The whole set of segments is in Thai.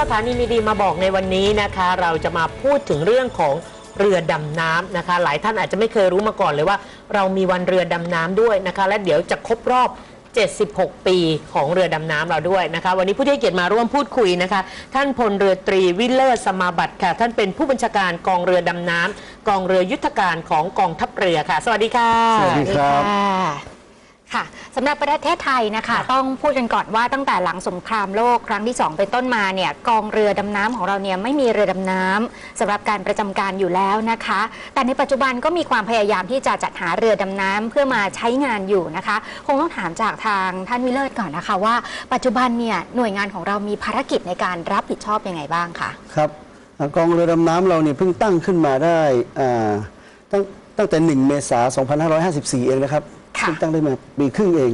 สถานีมีดีมาบอกในวันนี้นะคะ เราจะมาพูดถึงเรื่องของเรือดำน้ำนะคะ หลายท่านอาจจะไม่เคยรู้มาก่อนเลยว่า เรามีวันเรือดำน้ำด้วยนะคะ และเดี๋ยวจะครบรอบ 76 ปีของเรือดำน้ำเราด้วยนะคะ วันนี้ผู้ที่ให้เกียรติมาร่วมพูดคุยนะคะ ท่านพลเรือตรีวิเลอร์สมาบัติค่ะ ท่านเป็นผู้บัญชาการกองเรือดำน้ำกองเรือยุทธการของกองทัพเรือค่ะ สวัสดีค่ะสวัสดีครับ ค่ะสำหรับประเทศไทยนะคะ ต้องพูดกันก่อนว่าตั้งแต่หลังสงครามโลกครั้งที่ 2 เป็นต้นมาเนี่ยกองเรือดำน้ำของเราเนี่ยไม่มีเรือดำน้ำสำหรับการประจำการอยู่แล้วนะคะ แต่ในปัจจุบันก็มีความพยายามที่จะจัดหาเรือดำน้ำเพื่อมาใช้งานอยู่นะคะ คงต้องถามจากทางท่านวิเลิศก่อนนะคะ ว่าปัจจุบันเนี่ยหน่วยงานของเรามีภารกิจในการรับผิดชอบยังไงบ้างคะครับอ่ากองเรือดำน้ำเราเนี่ยเพิ่งตั้งขึ้นมาได้อ่าตั้งตั้งแต่ 1 เมษายน2554 เองนะครับ ค่ะเพิ่งตั้งได้มาปีครึ่งเอง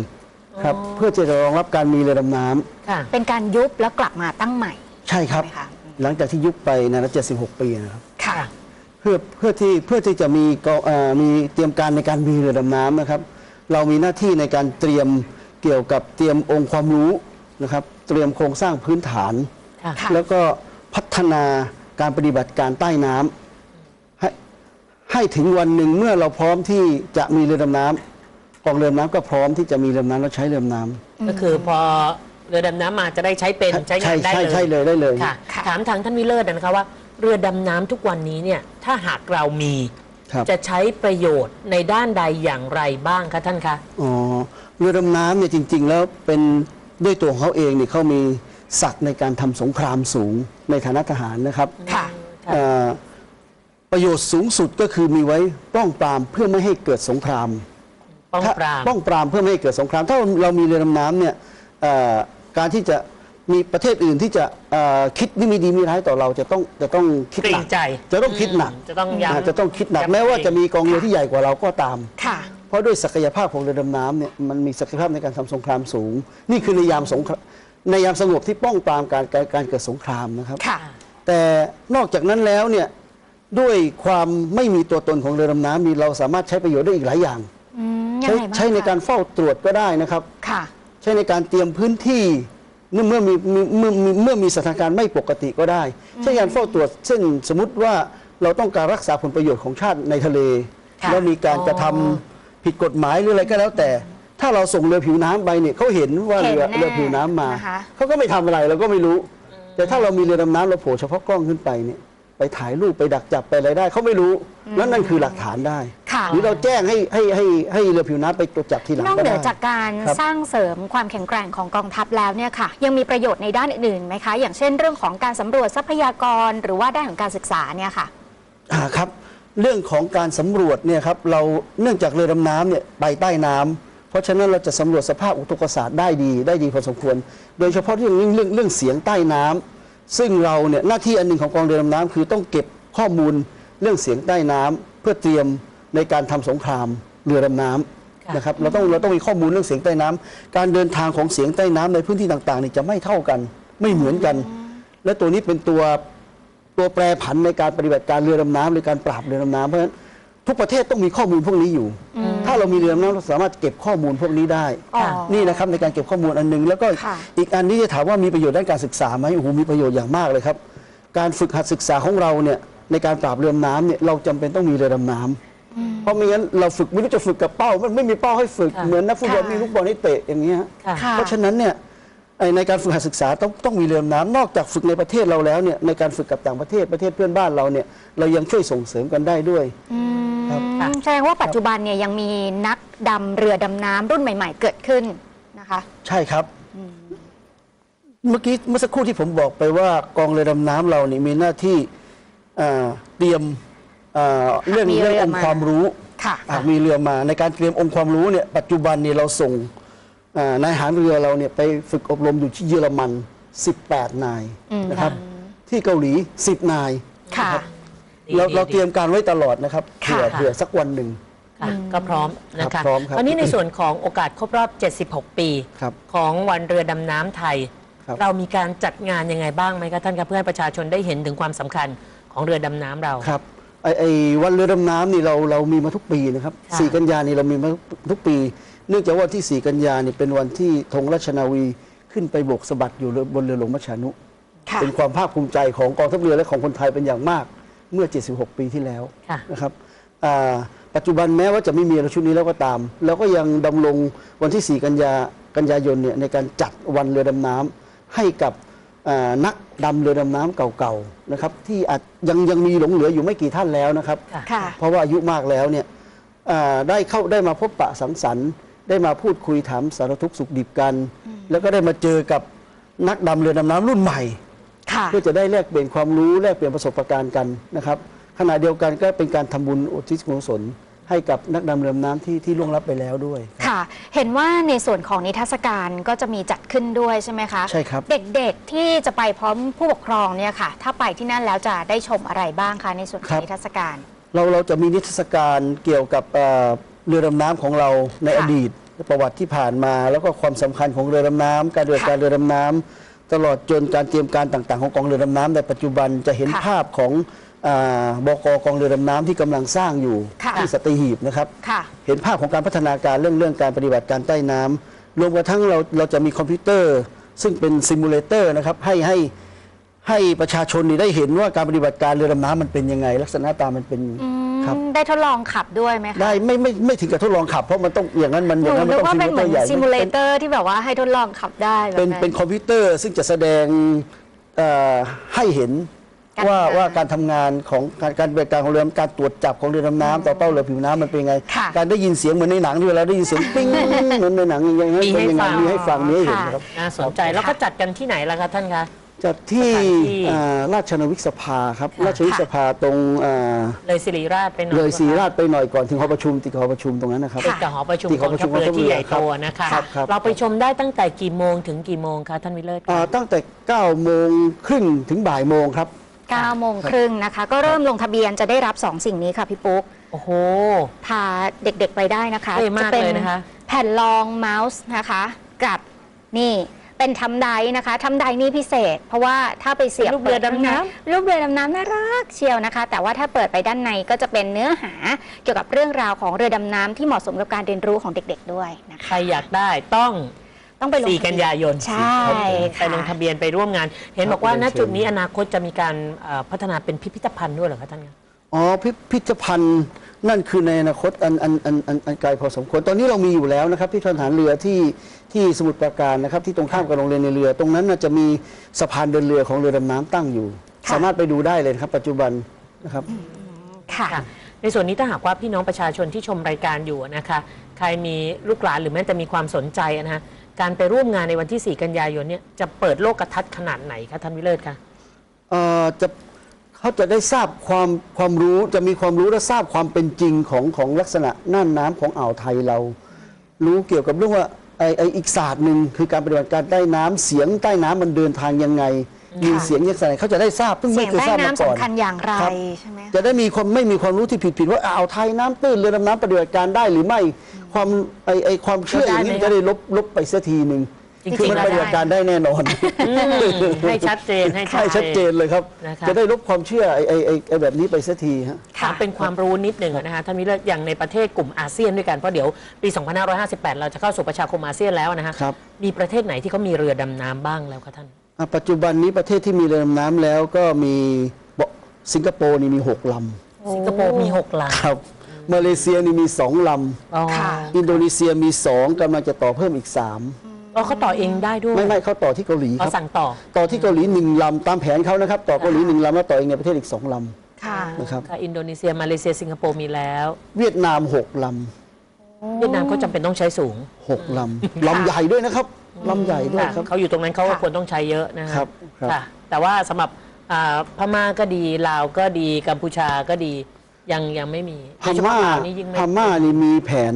ครับ เพื่อจะรองรับการมีเรือดำน้ค่ะ เป็นการยุบแล้วกลับมาตั้งใหม่ำใช่ครับ ใช่ไหมคะหลังจากที่ยุบไปนาน76 ปีนะครับ ค่ะ เพื่อเพื่อที่เพื่อที่จะมีกองอ่ามีเตรียมการในการมีเรือดำน้ำนะครับ เรามีหน้าที่ในการเตรียมเกี่ยวกับเตรียมองค์ความรู้นะครับ เตรียมโครงสร้างพื้นฐาน ค่ะ ค่ะ แล้วก็พัฒนาการปฏิบัติการใต้น้ำให้ให้ถึงวันหนึ่งเมื่อเราพร้อมที่จะมีเรือดำน้ำ กองเรือดำน้ำก็พร้อมที่จะมีเรือดำน้ำและใช้เรือดำน้ำ ก็คือพอเรือดำน้ำมาจะได้ใช้เป็นใช้งานได้ใช่เลยใช่เลยได้เลย ค่ะ ค่ะ ถามทางท่านวิเลิศนะคะว่า เรือดำน้ำทุกวันนี้เนี่ยถ้าหากเรามีครับจะใช้ประโยชน์ในด้านใดอย่างไรบ้างคะท่านคะ อ๋อเรือดำน้ำเนี่ยจริง ๆ แล้วเป็นด้วยตัวของเขาเองเนี่ยเขามีศักดิ์ในการทำสงครามสูงในฐานะทหารนะครับค่ะ ค่ะ เอ่อประโยชน์สูงสุดก็คือมีไว้ป้องปรามเพื่อไม่ให้เกิดสงคราม ป้องถ้าปราม ป้องปรามเพื่อไม่ให้เกิดสงคราม ถ้าเรามีเรือดำน้ำเนี่ยเอ่อการที่จะมีประเทศอื่นที่จะเอ่อคิดไม่มีดีมีร้ายต่อเราจะต้องจะต้องคิดเกรหนังกใจจะต้องคิดหนักจะต้องย้ำอ่าจะต้องคิดหนักย้ำแม้ว่าเองจะมีกองเรือที่ใหญ่กว่าเราก็ตาม ค่ะ เพราะด้วยศักยภาพของเรือดำน้ำเนี่ยมันมีศักยภาพในการทำสงครามสูง นี่คือในยามสงครามในยามสงบที่ป้องปรามการการการเกิดสงครามนะครับ ค่ะ แต่นอกจากนั้นแล้วเนี่ยด้วยความไม่มีตัวตนของเรือดำน้ำนี่เราสามารถใช้ประโยชน์ได้อีกหลายอย่างอืม ยังใช้ไงบ้างใช้ในคะการเฝ้าตรวจก็ได้นะครับ ค่ะ ใช้ในการเตรียมพื้นที่เมื่อเมื่อมีมีเมื่อมีเมื่อมีสถานการณ์ไม่ปกติก็ได้ใช้การเฝ้าตรวจเช่นสมมติว่าเราต้องการรักษาผลประโยชน์ของชาติในทะเล ค่ะแล้วมีการกระทำผิดกฎหมายหรืออะไรก็แล้วแต่ ถ้าเราส่งเรือผิวน้ำไปเนี่ยเขาเห็นว่าเรือเห็นแน่เรือผิวน้ำมานะคะ เขาก็ไม่ทำอะไรเราก็ไม่รู้ แต่ถ้าเรามีเรือดำน้ำเราโผล่เฉพาะกล้องขึ้นไปเนี่ยไปถ่ายรูปไปดักจับไปอะไรได้เขาไม่รู้แล้วนั่นคือหลักฐานได้ค่ะ หรือเราแจ้งให้ให้ให้ให้เรือผิวน้ำไปตรวจจับทีหลังนอกก็เหนืได้ อจากการครับ สร้างเสริมความแข็งแกร่งของกองทัพแล้วเนี่ยค่ะ ยังมีประโยชน์ในด้านอื่นๆไหมคะ อย่างเช่นเรื่องของการสำรวจทรัพยากรหรือว่าด้านของการศึกษาเนี่ยค่ะ อ่าครับเรื่องของการสำรวจเนี่ยครับเราเนื่องจากเรือดำน้ำเนี่ยไปใต้น้ำเพราะฉะนั้นเราจะสำรวจสภาพอุทกศาสตร์ได้ดีได้ดีพอสมควร โดยเฉพาะที่เรื่องเรื่องเรื่องเสียงใต้น้ำซึ่งเราเนี่ยหน้าที่อันหนึ่งของกองเรือดำน้ำคือต้องเก็บข้อมูลเรื่องเสียงใต้น้ำเพื่อเตรียม ในการทำสงครามเรือดำน้ำค่ะนะครับเราต้องเราต้องมีข้อมูลเรื่องเสียงใต้น้ำการเดินทางของเสียงใต้น้ำในพื้นที่ต่างๆนี่จะไม่เท่ากัน ไม่เหมือนกัน และตัวนี้เป็นตัวตัวแปรผันในการปฏิบัติการเรือดำน้ำหรือการปราบเรือดำน้ำเพราะฉะนั้นทุกประเทศต้องมีข้อมูลพวกนี้อยู่ ถ้าเรามีเรือดำน้ำเราสามารถเก็บข้อมูลพวกนี้ได้อ๋อนี่นะครับในการเก็บข้อมูลอันหนึง แล้วก็ค่ะอีกอันนี้จะถามว่ามีประโยชน์ด้านการศึกษาไหมโอ้โหมีประโยชน์อย่างมากเลยครับ การฝึกหัดศึกษาของเราเนี่ยในการปราบเรือดำน้ำเนี่ยเราจำเป็นต้องมีเรือดำน้ำ เพราะไม่งั้นเราฝึกไม่รู้จะฝึกกับเป้า มันไม่มีเป้าให้ฝึกค่ะเหมือนนักฟุตบอลค่ะมีลูกบอลให้เตะอย่างเงี้ยค่ะค่ะเพราะฉะนั้นเนี่ยไอ้ในการฝึกหัดศึกษาต้องต้องมีเรือดำน้ำนอกจากฝึกในประเทศเราแล้วเนี่ยในการฝึกกับต่างประเทศประเทศเพื่อนบ้านเราเนี่ยเรายังช่วยส่งเสริมกันได้ด้วยอืมครับแสดงว่าปัจจุบันเนี่ยยังมีนักดำเรือดำน้ำรุ่นใหม่ ๆ เกิดขึ้นนะคะ ใช่ครับเมื่อกี้เมื่อสักครู่ที่ผมบอกไปว่ากองเรือดำน้ำเรานี่มีหน้าที่อ่าเตรียม อ่าเรื่องมีเรื่องเรือองค์มา ความรู้ค่ะหากมีเรือมาในการเตรียมองค์ความรู้เนี่ยปัจจุบันนี่เราส่งอ่านายทหารเรือเราเนี่ยไปฝึกอบรมอยู่ที่เยอรมัน 18 นายอืม นะครับ ที่เกาหลี 10 นาย ค่ะ ดีเราดีเราดี เตรียมการไว้ตลอดนะครับค่ะ เผื่อเผื่อสักวันหนึ่ง ค่ะก็พร้อมนะครัคะบพร้อมครับวันนี้ในส่วนของโอกาสครบรอบ 76 ปี ครับของวันเรือดำน้ำไทย ครับ เรามีการจัดงานยังไงบ้างไหมคะท่านคะเพื่อให้ประชาชนได้เห็นถึงความสำคัญของเรือดำน้ำเรา ครับ ไอไอวันเรือดำน้ำนี่เราเรามีมาทุกปีนะครับค่ะสี่กันยานี่เรามีมาทุกปี เนื่องจากว่าที่สี่กันยานี่เป็นวันที่ธงราชนาวีขึ้นไปโบกสะบัดอยู่บนเรือหลวงมัชชานุค่ะเป็นความภาคภูมิใจของกองทัพเรือและของคนไทยเป็นอย่างมากเมื่อ 76 ปีที่แล้วค่ะนะครับอ่าปัจจุบันแม้ว่าจะไม่มีเราชุดนี้แล้วก็ตาม แล้วก็ยังดำรงวันที่ 4 กันยากันยายนเนี่ยในการจัดวันเรือดำน้ำให้กับอ่า นักดำเรือดำน้ำเก่าๆนะครับที่อาจยังยังมีหลงเหลืออยู่ไม่กี่ท่านแล้วนะครับค่ะค่ะ เพราะว่าอายุมากแล้วเนี่ยอ่าได้เข้าได้มาพบปะสังสรรค์ได้มาพูดคุยถามสารทุกข์สุขดิบกัน แล้วก็ได้มาเจอกับนักดำเรือดำน้ำรุ่นใหม่ ค่ะ เพื่อจะได้แลกเปลี่ยนความรู้แลกเปลี่ยนประสบการณ์กันนะครับขณะเดียวกันก็เป็นการทำบุญอุทิศกุศล ให้กับนักดำเรือดำน้ำที่ที่ล่วงลับไปแล้วด้วย ค่ะ เห็นว่าในส่วนของนิทรรศการก็จะมีจัดขึ้นด้วยใช่ไหมคะใช่ครับ เด็กๆที่จะไปพร้อมผู้ปกครองเนี่ยค่ะ ถ้าไปที่นั่นแล้วจะได้ชมอะไรบ้างคะในส่วนขครัองบ นิทรรศการ เราเราจะมีนิทรรศการเกี่ยวกับเอ่อเรือดำน้ำของเราในค่ะอดีตประวัติที่ผ่านมา แล้วก็ความสำคัญของเรือดำน้ำการเรือค่ะการเรือดำน้ำตลอดจนการเตรียมการต่างๆ ของกองเรือดำน้ำในปัจจุบันจะเห็นค่ะภาพของอา บกกองเรือดำน้ำที่กำลังสร้างอยู่ค่ะที่สัตหีบนะครับค่ะเห็นภาพของการพัฒนาการเรื่องเรื่องการปฏิบัติการใต้น้ำรวมกระทั่งเราเราจะมีคอมพิวเตอร์ ซึ่งเป็นซิมูเลเตอร์นะครับให้ให้ให้ประชาชนนี่ได้เห็นว่าการปฏิบัติการเรือดำน้ำมันเป็นยังไง ลักษณะตามมันเป็นอืครับมได้ทดลองขับด้วยไหมคะได้ไม่ไม่ไม่ถึงกับทดลองขับเพราะมันต้องอย่างนั้นมันหอย่างนูนั้นมันึนกต้องว่าเป็นเหมือนใหญ่ซิมูเลเป็นเตอร์ที่แบบว่าให้ทดลองขับได้แบบเป็นนั้นเป็นคอมพิวเตอร์ซึ่งจะแสดงเอ่อให้เห็นการ ว่าทำงานว่าการทำงานของการการปฏิบัติการของเรือการตรวจจับของเรือดำน้ำต่อเป้าเรือผิวน้ำมันเป็นไงค่ะการได้ยินเสียงเหมือนในหนังที่เวลาได้ยินเสียงปิ้งเหมือนในหนังอย่างเงี้ยมีให้เป็นยังไงฟังมีให้ฟังมีให้เห็นค่ะครับน่าสนใจแล้วก็จัดกันที่ไหนล่ะคะท่านคะจัดที่สถานที่อ่าราชนาวิกสภาครับค่ะราชนาวิกสภาตรงอ่าเลยสิริราชไปหน่อยเลยศรีปะคะราชไปหน่อยก่อนถึงหอประชุมติดกับหอประชุมตรงนั้นนะครับติดกับหอประชุมติดกหอองประชุทัพมเรือที่ใหญ่โตครับนะคะครับครับเราไปชมได้ตั้งแต่กี่โมงถึงกี่โมงคะท่านวิเลิศคะอ่าตั้งแต่9โมงครึ่งถึงบ่ายโมงครับ 9โมงครึ่งนะคะ ก็เริ่มลงทะเบียนจะได้รับ 2 สิ่งนี้ค่ะพี่ปุ๊ก โอ้โห พาเด็กๆไปได้นะคะ เท่มากจะเป็นเลยนะคะ แผ่นรองเมาส์นะคะกับนี่เป็นทำไดนะคะทำไดนี่พิเศษ เพราะว่าถ้าไปเสียบเป็นรูปเรือดำน้ำ ปิข้างในรูปเรือดำน้ำน่ารักเชียวนะคะ แต่ว่าถ้าเปิดไปด้านในก็จะเป็นเนื้อหาเกี่ยวกับเรื่องราวของเรือดำน้ำที่เหมาะสมกับการเรียนรู้ของเด็ก ๆด้วยนะใคคะรอยากได้ต้อง ต้องไปลง4ทะกันเบียายนใช่ไปลงค่ะทะเบียนไปร่วมงาน เห็นบอกว่าครับณเรียนเชิญจุดนี้อนาคตจะมีการเอ่อพัฒนาเป็นพิพิธภัณฑ์ด้วยเหรอคะท่านคะ อ๋อพิพิธภัณฑ์นั่นคือในอนาคตอันอันอันอันอันไกลพอสมควร ตอนนี้เรามีอยู่แล้วนะครับที่ทหารเรือที่ที่สมุทรปราการนะครับ ที่ตรงข้ามกับโรงเรียนในเรือ ตรงนั้นน่ะจะมีสะพานเดินเรือของเรือดำน้ำตั้งอยู่ ค่ะ สามารถไปดูได้เลยนะครับ ปัจจุบันนะครับ ค่ะ ค่ะในส่วนนี้ถ้าหากว่าพี่น้องประชาชนที่ชมรายการอยู่นะคะ ใครมีลูกหลานหรือแม้แต่มีความสนใจนะคะ การไปร่วมงานในวันที่ 4 กันยายนเนี่ยจะเปิดโลกกระทัดขนาดไหนคะท่านวิเลิศคะเอ่อจะเขาจะได้ทราบความความรู้จะมีความรู้และทราบความเป็นจริงของของลักษณะน่านน้ำของอ่าวไทยเรา รู้เกี่ยวกับเรื่องว่าไอไออีกศาสตร์หนึ่งคือการปฏิบัติการใต้น้ำเสียงใต้น้ำมันเดินทางยังไง มีเสียงยังไงเขาจะได้ทราบเพิ่งเสีไม่ยงเคยใต้ทราบมาน้ำก่อน สำคัญอย่างไรครับ ใช่ไหมจะได้มีความไม่มีความรู้ที่ผิดผิดว่าอ่าวไทยน้ำตื้นเรือดำน้ำปฏิบัติการได้หรือไม่ความไอไอความเชื่ออย่างนี้ได้ไหมจะได้ลบลบไปเสียทีหนึ่งจริงๆคือมันแล้วปฏิบัติการได้แน่นอนอืมให้ชัดเจนให้ใช่ชัดเจนเลยครับ นะคะ จะได้ลบความเชื่อไอไอไอ้ไอแบบนี้ไปเสียทีฮะ ถามเป็นความรู้นิดหนึ่งนะคะท่านวิเลิศอย่างในประเทศกลุ่มอาเซียนด้วยกัน เพราะเดี๋ยวปี 2558 เราจะเข้าสู่ประชาคมอาเซียนแล้วนะคะครับ มีประเทศไหนที่เขามีเรือดำน้ำบ้างแล้วคะท่านอะ ปัจจุบันนี้ประเทศที่มีเรือดำน้ำแล้วก็มีเบาะสิงคโปร์นี่มี6ลสิงคโปร์มี6ลำครับ มาเลเซียนี่มี2ลำ อ๋อค่ะำอินโดนีเซียมี2กำลังจะต่อเพิ่มอีกอ๋อเขาต่อเองได้ด้ว3ยไม่ไม่เขาต่อที่เกาหลีคเขารับ สั่งต่อ ต่อที่เกาหลี1ลำตามแผนเขานะครับ ต่อเกาหลี1ลำแล้วต่อเองในประเทศอีก2ลค่ะำนะครับ ค่ะอินโดนีเซีย มาเลเซีย สิงคโปร์มีแล้ว เวียดนาม6ลเวียดนามก็จำเป็นต้องใช้สูงำ6ลำลำใหญ่ด้วยนะครับ ลำใหญ่ด้วยค่ะครับ เขาอยู่ตรงนั้นเขาก็ค่ะควรต้องใช้เยอะนะฮะครับครับค่ะ แต่ว่าสำหรับอ่าพม่าก็ดีลาวก็ดีกัมพูชาก็ดียังยังไม่มีพม่าโดยเฉพะลวนี่ยิ่งไม่พม่านี่มีแผน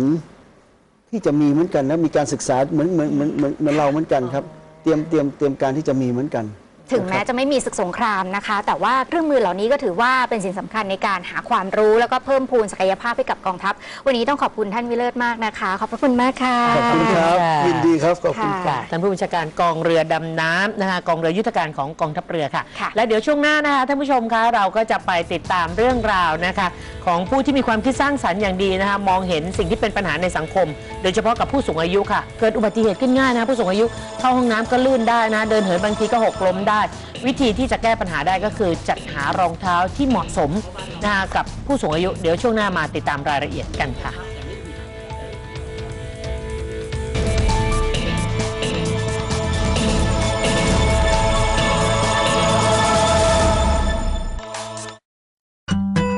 ที่จะมีเหมือนกันนะมีการศึกษาเหมือนเหมือนเหมือนเหมือนเหมือนเราเหมือนกันครับ เตรียมเตรียมเตรียมการที่จะมีเหมือนกัน ถึงแม้จะไม่มีศึกสงครามนะคะ แต่ว่าเครื่องมือเหล่านี้ก็ถือว่าเป็นสิ่งสำคัญในการหาความรู้แล้วก็เพิ่มพูนศักยภาพให้กับกองทัพ วันนี้ต้องขอบคุณท่านวิเลิศมากนะคะ ขอบพระคุณมากค่ะ ขอบคุณครับยินดีครับขอบคุณค่ะค่ะท่านผู้บัญชาการกองเรือดำน้ำนะคะกองเรือยุทธการของกองทัพเรือค่ะค่ะ และเดี๋ยวช่วงหน้านะคะท่านผู้ชมคะเราก็จะไปติดตามเรื่องราวนะคะ ของผู้ที่มีความคิดสร้างสรรค์อย่างดีนะคะมองเห็นสิ่งที่เป็นปัญหาในสังคม โดยเฉพาะกับผู้สูงอายุค่ะ เกิดอุบัติเหตุขึ้นง่ายนะผู้สูงอายุเข้าห้องน้ำก็ลื่นได้นะ เดินเหินบางทีก็หกล้มได้วิธีที่จะแก้ปัญหาได้ก็คือจัดหารองเท้าที่เหมาะสมนะคะกับผู้สูงอายุ เดี๋ยวช่วงหน้ามาติดตามรายละเอียดกันค่ะ